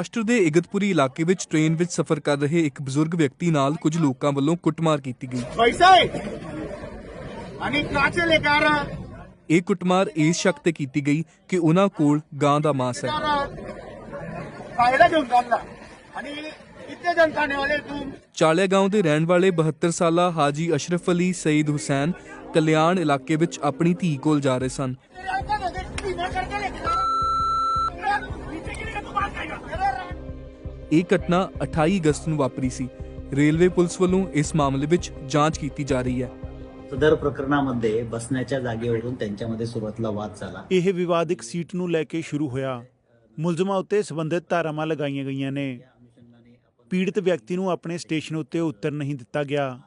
ਮਹਾਰਾਸ਼ਟਰ ਦੇ ਇਗਤਪੁਰੀ ਇਲਾਕੇ ਵਿੱਚ ਟ੍ਰੇਨ ਵਿੱਚ ਸਫ਼ਰ ਕਰ ਰਹੇ ਇੱਕ ਬਜ਼ੁਰਗ ਵਿਅਕਤੀ ਨਾਲ ਕੁਝ ਲੋਕਾਂ ਵੱਲੋਂ ਕੁੱਟਮਾਰ ਕੀਤੀ ਗਈ। ਇਹ ਕੁੱਟਮਾਰ ਇਸ ਸ਼ੱਕ ਤੇ ਕੀਤੀ ਗਈ ਕਿ ਉਹਨਾਂ ਕੋਲ ਗਾਂ ਦਾ ਮਾਸ ਹੈ। ਚਾਲੇਗਾਉਂ ਦੇ? ਰਹਿਣ ਵਾਲੇ 72 ਸਾਲਾ ਹਾਜੀ ਅਸ਼ਰਫ ਅਲੀ ਸਈਦ ਹੁਸੈਨ ਕਲਿਆਣ ਇਲਾਕੇ ਵਿੱਚ ਆਪਣੀ ਧੀ ਕੋਲ ਜਾ ਰਹੇ ਸਨ। ਇਹ ਘਟਨਾ 28 ਅਗਸਤ ਨੂੰ ਵਾਪਰੀ ਸੀ ਰੇਲਵੇ ਪੁਲਿਸ ਵੱਲੋਂ ਇਸ ਮਾਮਲੇ ਵਿੱਚ ਜਾਂਚ ਕੀਤੀ ਜਾ ਰਹੀ ਹੈ सदर प्रकरणामध्ये बसण्याच्या जागेवरून त्यांच्यामध्ये सुरुवातीला वाद झाला ਇਹ ਵਿਵਾਦ ਇੱਕ ਸੀਟ ਨੂੰ ਲੈ ਕੇ ਸ਼ੁਰੂ ਹੋਇਆ ਮੁਲਜ਼ਮਾਂ ਉੱਤੇ ਸਬੰਧਿਤ ਧਾਰਾਵਾਂ ਲਗਾਈਆਂ ਗਈਆਂ ਨੇ ਪੀੜਤ ਵਿਅਕਤੀ ਨੂੰ ਆਪਣੇ ਸਟੇਸ਼ਨ ਉੱਤੇ ਉਤਰ ਨਹੀਂ ਦਿੱਤਾ ਗਿਆ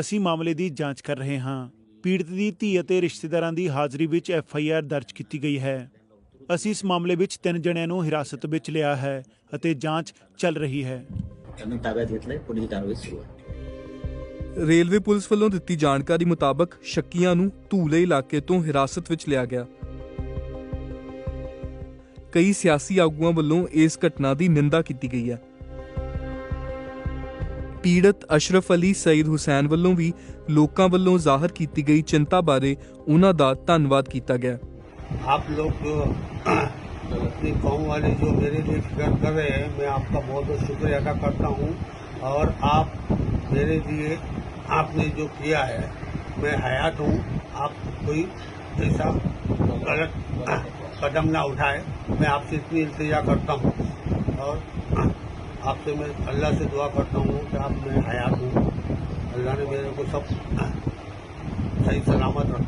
ਅਸੀਂ ਮਾਮਲੇ ਦੀ ਜਾਂਚ ਕਰ ਰਹੇ ਹਾਂ ਪੀੜਤ ਦੀ ਧੀ ਅਤੇ ਰਿਸ਼ਤੇਦਾਰਾਂ ਦੀ ਹਾਜ਼ਰੀ ਵਿੱਚ ਐਫ ਆਈ ਆਰ ਦਰਜ ਕੀਤੀ ਗਈ ਹੈ ਅਸੀਂ ਇਸ ਮਾਮਲੇ ਵਿੱਚ ਤਿੰਨ ਜਣਿਆਂ ਨੂੰ ਹਿਰਾਸਤ ਵਿੱਚ ਲਿਆ ਹੈ ਅਤੇ ਜਾਂਚ ਚੱਲ ਰਹੀ ਹੈ त्यांना ताब्यात घेतलंय पुढील कारवाई सुरू आहे ਰੇਲਵੇ ਪੁਲਿਸ ਵੱਲੋਂ ਦਿੱਤੀ ਜਾਣਕਾਰੀ ਮੁਤਾਬਕ ਸ਼ੱਕੀਆਂ ਨੂੰ ਧੂਲੇ ਇਲਾਕੇ ਤੋਂ ਹਿਰਾਸਤ ਵਿੱਚ ਲਿਆ ਗਿਆ ਕਈ ਸਿਆਸੀ ਆਗੂਆਂ ਵੱਲੋਂ ਇਸ ਘਟਨਾ ਦੀ ਨਿੰਦਾ ਕੀਤੀ ਗਈ ਹੈ ਪੀੜਤ ਅਸ਼ਰਫ ਅਲੀ ਸਈਦ ਹੁਸੈਨ ਵੱਲੋਂ ਵੀ ਲੋਕਾਂ ਵੱਲੋਂ ਜ਼ਾਹਰ ਕੀਤੀ ਗਈ ਚਿੰਤਾ ਬਾਰੇ ਉਹਨਾਂ ਦਾ ਧੰਨਵਾਦ ਕੀਤਾ ਗਿਆ आप लोग, अपनी कौम वाले जो मेरे लिए फ़िक्र कर रहे हैं, मैं आपका बहुत बहुत शुक्रिया अदा करता हूँ। और आप मेरे लिए, आपने जो किया है, मैं हयात हूँ। आप कोई ऐसा गलत कदम ना उठाए। मैं आपसे इतनी इल्तजा करता हूँ। और आपसे मैं अल्लाह से दुआ करता हूँ कि आप मैं हयात हूँ। अल्लाह ने मेरे को सब सही सलामत रखा